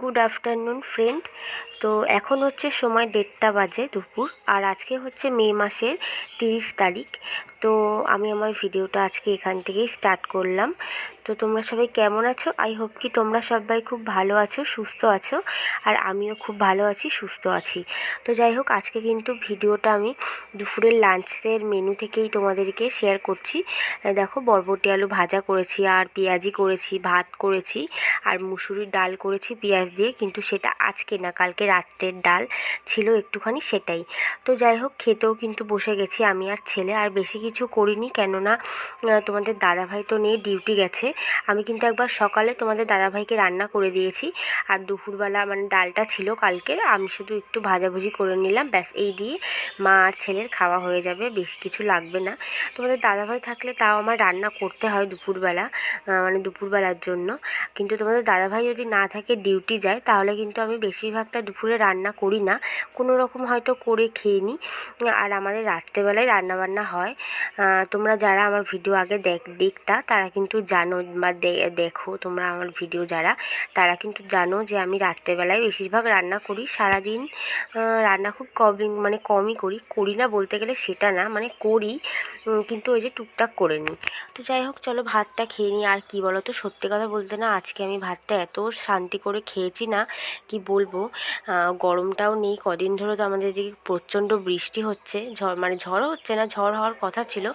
Good afternoon friend তো এখন হচ্ছে সময় দেড়টা বাজে দুপুর, আর আজকে হচ্ছে মে মাসের তিরিশ তারিখ। তো আমি আমার ভিডিওটা আজকে এখান থেকেই স্টার্ট করলাম। তো তোমরা সবাই কেমন আছো? আই হোপ কি তোমরা সবাই খুব ভালো আছো, সুস্থ আছো, আর আমিও খুব ভালো আছি, সুস্থ আছি। তো যাই হোক, আজকে কিন্তু ভিডিওটা আমি দুপুরের লাঞ্চের মেনু থেকেই তোমাদেরকে শেয়ার করছি। দেখো, বরবটি আলু ভাজা করেছি, আর পেঁয়াজি করেছি, ভাত করেছি, আর মুসুরির ডাল করেছি, পেঁয়াজ দিয়ে, কিন্তু সেটা আজকে না, কালকে রাত্রের ডাল ছিল একটুখানি সেটাই। তো যাই হোক, খেতেও কিন্তু বসে গেছি আমি আর ছেলে, আর বেশি কিছু করিনি, কেননা তোমাদের দাদাভাই তো নেই ডিউটি গেছে। আমি কিন্তু একবার সকালে তোমাদের দাদাভাইকে রান্না করে দিয়েছি। আর দুপুরবেলা মানে ডালটা ছিল কালকে, আমি শুধু একটু ভাজাভুজি করে নিলাম, ব্যাস এই দিয়ে মা আর ছেলের খাওয়া হয়ে যাবে, বেশি কিছু লাগবে না। তোমাদের দাদাভাই থাকলে তাও আমার রান্না করতে হয় দুপুরবেলা মানে দুপুরবেলার জন্য। কিন্তু তোমাদের দাদাভাই যদি না থাকে ডিউটি যায়, তাহলে কিন্তু আমি বেশিরভাগটা দুপুরে রান্না করি না। কোনো রকম হয়তো করে খেয়ে নিই আর আমাদের রাত্রেবেলায় রান্নাবান্না হয়। তোমরা যারা আমার ভিডিও আগে দেখ, দেখতা, তারা কিন্তু জানো বা দেখো তোমরা আমার ভিডিও যারা, তারা কিন্তু জানো যে আমি রাত্রেবেলায় বেশিরভাগ রান্না করি, সারাদিন রান্না খুব কমই মানে কমই করি। করি না বলতে গেলে সেটা না মানে করি কিন্তু ওই যে টুকটাক করে নিই। তো যাই হোক, চলো ভাতটা খেয়ে নিই। আর কি বলো তো সত্যি কথা বলতে না, আজকে আমি ভাতটা এত শান্তি করে খেয়েছি না, কি বলব গরমটাও নেই, কদিন ধরে তো আমাদের এদিকে প্রচণ্ড বৃষ্টি হচ্ছে, ঝড় মানে ঝড়ও হচ্ছে না, ঝড় হওয়ার কথা ছিল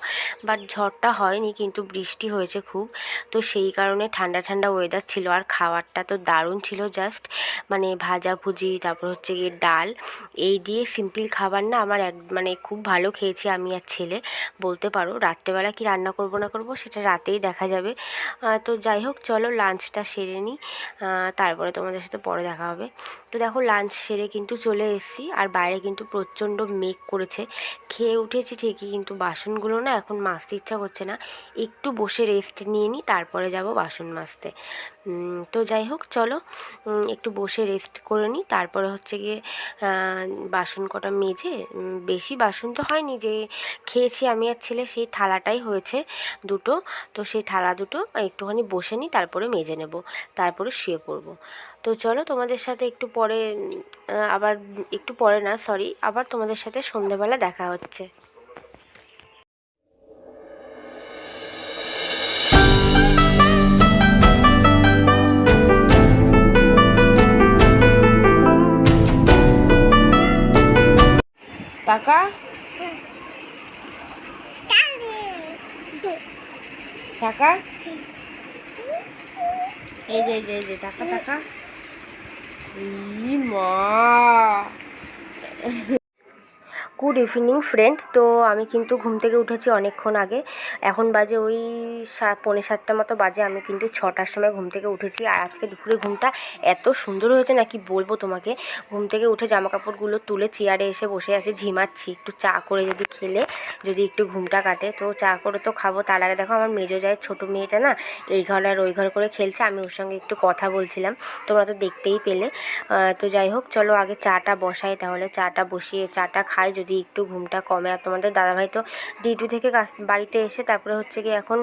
বাট ঝড়টা হয়নি, কিন্তু বৃষ্টি হয়েছে খুব। তো সেই কারণে ঠান্ডা ঠান্ডা ওয়েদার ছিল। আর খাবারটা তো দারুণ ছিল জাস্ট মানে ভাজাভুজি তারপর হচ্ছে গিয়ে ডাল। এই দিয়ে সিম্পল খাবার না আমার এক মানে খুব ভালো খেয়েছি আমি আর ছেলে। বলতে পারো, রাত্রেবেলা কি রান্না করব না করব সেটা রাতেই দেখা যাবে। তো যাই হোক, চলো লাঞ্চটা সেরে নিই তারপরে তোমাদের সাথে পরে দেখা হবে। তো দেখো লাঞ্চ সেরে কিন্তু চলে এসেছি। আর বাইরে কিন্তু প্রচণ্ড মেঘ করেছে। খেয়ে উঠেছি ঠিকই, কিন্তু বাসনগুলো না এখন মাজতে ইচ্ছা করছে না। একটু বসে রেস্ট নিয়ে নিই তারপরে যাব বাসন মাজতে। তো যাই হোক, চলো একটু বসে রেস্ট করে নিই তারপরে হচ্ছে গিয়ে বাসন কটা মেজে বেশি বাসন তো হয়নি যে খেয়েছি আমি আর ছেলে, সেই থালাটাই হয়েছে দুটো। তো সেই থালা দুটো একটুখানি বসে নিই তারপরে মেজে নেব, তারপরে শুয়ে পড়ব। তো চলো, তোমাদের সাথে একটু পরে আবার, একটু পরে না সরি আবার তোমাদের সাথে সন্ধেবেলা দেখা হচ্ছে। টাকা? টাকা? এই যে এই যে টাকা টাকা। মা। গুড ইভিনিং ফ্রেন্ড তো আমি কিন্তু ঘুম থেকে উঠেছি অনেকক্ষণ আগে। এখন বাজে ওই পৌনে সাতটা মতো বাজে। আমি কিন্তু ছটার সময় ঘুম থেকে উঠেছি। আর আজকে দুপুরে ঘুমটা এত সুন্দর হয়েছে না কি বলব তোমাকে। ঘুম থেকে উঠে জামা কাপড়গুলো তুলে চেয়ারে এসে বসে আছি, ঝিমাচ্ছি। একটু চা করে যদি খেলে, যদি একটু ঘুমটা কাটে। তো চা করে তো খাব। তার আগে দেখো আমার মেজো যায় ছোটো মেয়েটা না, এই ঘর আর ওই ঘর করে খেলছে। আমি ওর সঙ্গে একটু কথা বলছিলাম। তোমরা তো দেখতেই পেলে। তো যাই হোক, চলো আগে চাটা বসাই। তাহলে চাটা বসিয়ে, চাটা খাই। যদি যদি একটু ঘুমটা কমে। আর তোমাদের দাদাভাই তো ডিউটি থেকে বাড়িতে এসে তারপরে হচ্ছে কি এখন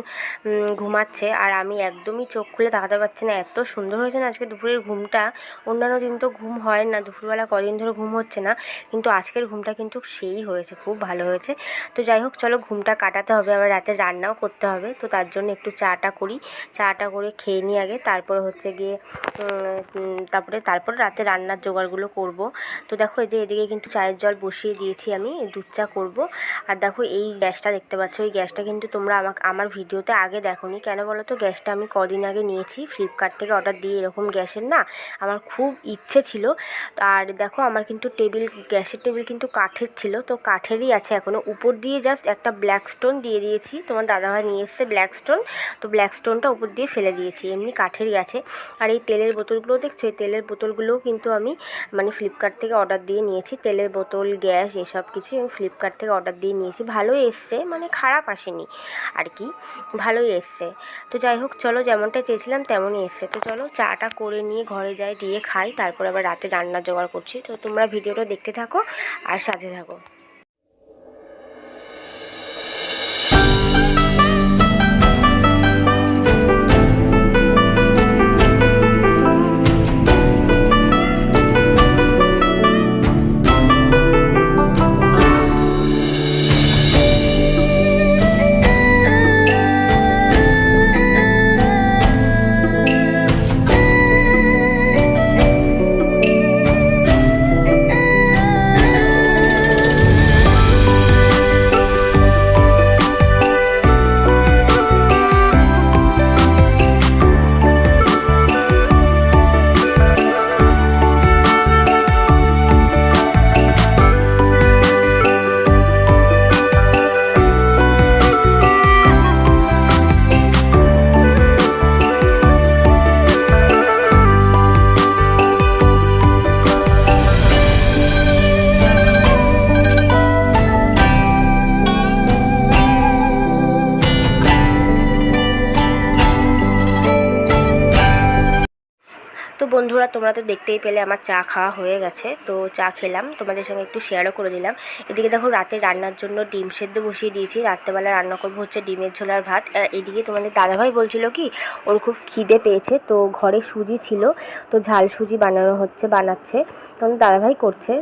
ঘুমাচ্ছে। আর আমি একদমই চোখ খুলে তাকাতে পারছি না। এত সুন্দর হয়েছে না আজকে দুপুরের ঘুমটা। অন্যান্য দিন তো ঘুম হয় না, দুপুরবেলা কদিন ধরে ঘুম হচ্ছে না। কিন্তু আজকের ঘুমটা কিন্তু সেই হয়েছে, খুব ভালো হয়েছে। তো যাই হোক, চলো ঘুমটা কাটাতে হবে। আবার রাতে রান্নাও করতে হবে। তো তার জন্য একটু চাটা করি। চাটা করে খেয়ে নিই আগে। তারপরে হচ্ছে গিয়ে তারপরে তারপরে রাতে রান্নার জোগাড়গুলো করব। তো দেখো, এই যে এদিকে কিন্তু চায়ের জল বসিয়ে দিয়েছি আমি দুধ চা করব। আর দেখো এই গ্যাসটা দেখতে পাচ্ছ, এই গ্যাসটা কিন্তু তোমরা আমাকে, আমার ভিডিওতে আগে দেখোনি। কেন বলো তো গ্যাসটা আমি কদিন আগে নিয়েছি, ফ্লিপকার্ট থেকে অর্ডার দিয়ে এরকম গ্যাসের না, আমার খুব ইচ্ছে ছিল। আর দেখো আমার কিন্তু টেবিল, গ্যাসের টেবিল কিন্তু কাঠের ছিল, তো কাঠেরই আছে এখনও উপর দিয়ে জাস্ট একটা ব্ল্যাক স্টোন দিয়ে দিয়েছি। তোমার দাদাভাই নিয়ে এসছে ব্ল্যাক স্টোন তো ব্ল্যাক স্টোনটা উপর দিয়ে ফেলে দিয়েছি, এমনি কাঠেরই আছে। আর এই তেলের বোতলগুলো দেখছ, এই তেলের বোতলগুলোও কিন্তু আমি মানে ফ্লিপকার্ট থেকে অর্ডার দিয়ে নিয়েছি। তেলের বোতল, গ্যাস, এসব কিছু আমি ফ্লিপকার্ট থেকে অর্ডার দিয়ে নিয়েছি। ভালোই এসছে মানে খারাপ আসেনি। আর কি? ভালোই এসছে। তো যাই হোক, চলো যেমনটা চেয়েছিলাম তেমনই এসছে। তো চলো চাটা করে নিয়ে ঘরে যাই, দিয়ে খাই, তারপর আবার রাতে রান্না জোগাড় করছি। তো তোমরা ভিডিওটা দেখতে থাকো আর সাথে থাকো। বন্ধুরা, তোমরা তো দেখতেই পেলে আমার চা খাওয়া হয়ে গেছে। তো চা খেলাম, তোমাদের সঙ্গে একটু শেয়ারও করে দিলাম এদিকে দেখো, রাতে রান্নার জন্য ডিম সেদ্ধ বসিয়ে দিয়েছি। রাত্রেবেলা রান্না করব হচ্ছে ডিমের ঝোলার ভাত। এদিকে তোমাদের দাদাভাই বলছিল কি, ওর খুব খিদে পেয়েছে, তো ঘরে সুজি ছিল, তো ঝাল সুজি বানানো হচ্ছে, বানাচ্ছে। তোমাদের দাদাভাই করছে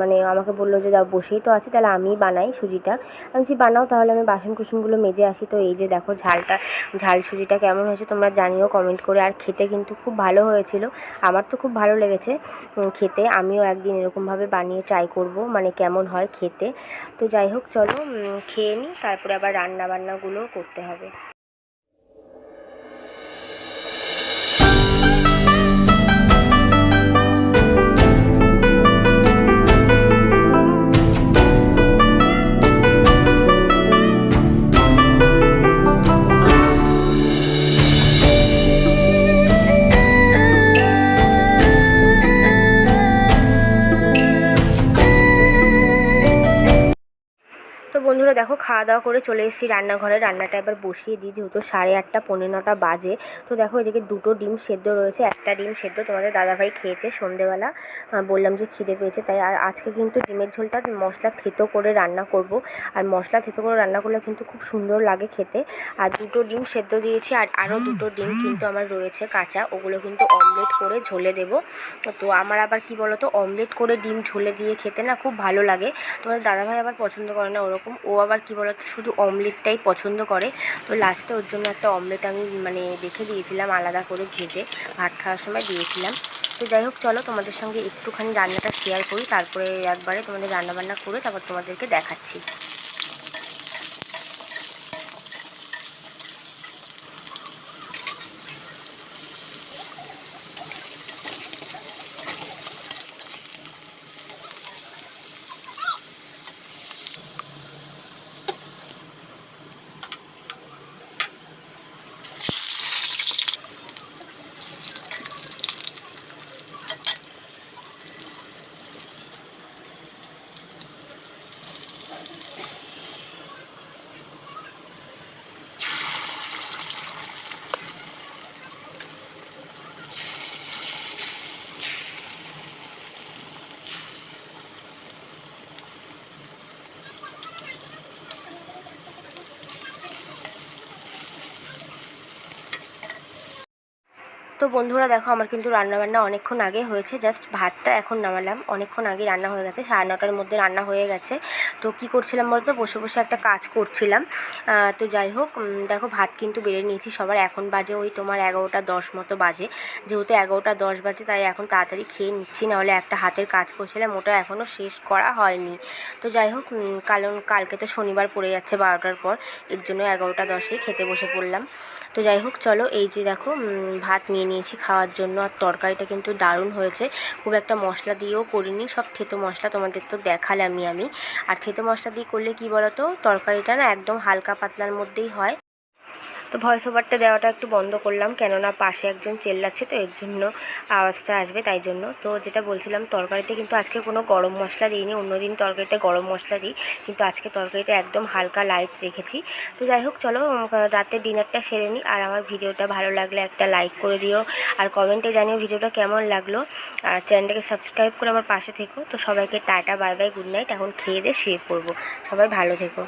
মানে আমাকে বলল যে যা বসেই তো আছে, তাহলে আমিই বানাই সুজিটা। আমি বলছি, বানাও, তাহলে আমি বাসন কুসনগুলো মেজে আসি। তো এই যে দেখো, ঝালটা, ঝাল সুজিটা কেমন হয়েছে, তোমরা জানিও কমেন্ট করে। আর খেতে কিন্তু খুব ভালো হয়েছিল। আমার তো খুব ভালো লেগেছে খেতে। আমিও একদিন এরকমভাবে বানিয়ে ট্রাই করব মানে কেমন হয় খেতে। তো যাই হোক, চলো খেয়ে নিই তারপরে আবার রান্না বান্নাগুলোও করতে হবে। বন্ধুরা দেখো, খাওয়া দাওয়া করে চলে এসেছি রান্নাঘরে। রান্নাটা এবার বসিয়ে দিই, যেহেতু সাড়ে আটটা পনেরো নটা বাজে। তো দেখো, এদিকে দুটো ডিম সেদ্ধ রয়েছে, একটা ডিম সেদ্ধ। তোমাদের দাদাভাই খেয়েছে সন্ধেবেলা। বললাম যে খিদে পেয়েছে, তাই আর আজকে কিন্তু ডিমের ঝোলটা মশলা থেতো করে রান্না করব। আর মশলা থেতো করে রান্না করলে কিন্তু খুব সুন্দর লাগে খেতে। আর দুটো ডিম সেদ্ধ দিয়েছি, আর আরও দুটো ডিম কিন্তু আমার রয়েছে কাঁচা। ওগুলো কিন্তু অমলেট করে ঝোলে দেব। তো আমার আবার কি বলতো, অমলেট করে ডিম ঝোলে দিয়ে খেতে না খুব ভালো লাগে। তোমাদের দাদাভাই আবার পছন্দ করে না, ওরকম ও আবার কি বলতো, শুধু অমলেটটাই পছন্দ করে। তো লাস্টে ওর জন্য একটা অমলেট আমি মানে দেখে দিয়েছিলাম, আলাদা করে ভেজে ভাত খাওয়ার সময় দিয়েছিলাম। তো যাই হোক, চলো তোমাদের সঙ্গে একটুখানি রান্নাটা শেয়ার করি, তারপরে একবারে তোমাদের রান্নাবান্না করে তারপর তোমাদেরকে দেখাচ্ছি। তো বন্ধুরা দেখো, আমার কিন্তু রান্নাবান্না অনেকক্ষণ আগে হয়েছে জাস্ট ভাতটা এখন নামালাম। অনেকক্ষণ আগে রান্না হয়ে গেছে, সাড়ে নটার মধ্যে রান্না হয়ে গেছে। তো কি করছিলাম বলতো? বসে বসে একটা কাজ করছিলাম। তো যাই হোক দেখো ভাত কিন্তু বেড়ে নিয়েছি। সবার এখন বাজে ওই তোমার এগারোটা দশ মতো বাজে। যেহেতু এগারোটা দশ বাজে, তাই এখন তাড়াতাড়ি খেয়ে নিচ্ছি। নাহলে একটা হাতের কাজ করছিলাম, ওটা এখনও শেষ করা হয়নি। তো যাই হোক কারণ কালকে তো শনিবার পড়ে যাচ্ছে বারোটার পর। এর জন্য এগারোটা দশে খেতে বসে পড়লাম। তো যাই হোক, চলো এই যে দেখো ভাত নিয়ে নিয়েছি খাওয়ার জন্য। আর তরকারিটা কিন্তু দারুণ হয়েছে। খুব একটা মশলা দিয়েও করিনি। সব থেতো মশলা তোমাদের তো দেখালামই আমি। আর থেতো মশলা দিয়ে করলে কি বলতো? তরকারিটা না একদম হালকা পাতলার মধ্যেই হয়। তো ভয়েস ওভারটা দেওয়াটা একটু বন্ধ করলাম, কেননা পাশে একজন চেল্লাচ্ছে, তো এর জন্য আওয়াজটা আসবে তাই জন্য। তো যেটা বলছিলাম, তরকারিতে কিন্তু আজকে কোনো গরম মশলা দিইনি, অন্যদিন তরকারিতে গরম মশলা দিই, কিন্তু আজকে তরকারিটা একদম হালকা লাইট রেখেছি। তো যাই হোক, চলো রাতে ডিনারটা সেরে নিই, আর আমার ভিডিওটা ভালো লাগলে একটা লাইক করে দিও, আর কমেন্টে জানিও ভিডিওটা কেমন লাগল, আর চ্যানেলটাকে সাবস্ক্রাইব করে আমার পাশে থেকো। তো সবাইকে tata bye bye good night এখন খেয়ে দিয়ে শুয়ে পড়ব। সবাই ভালো থেকো।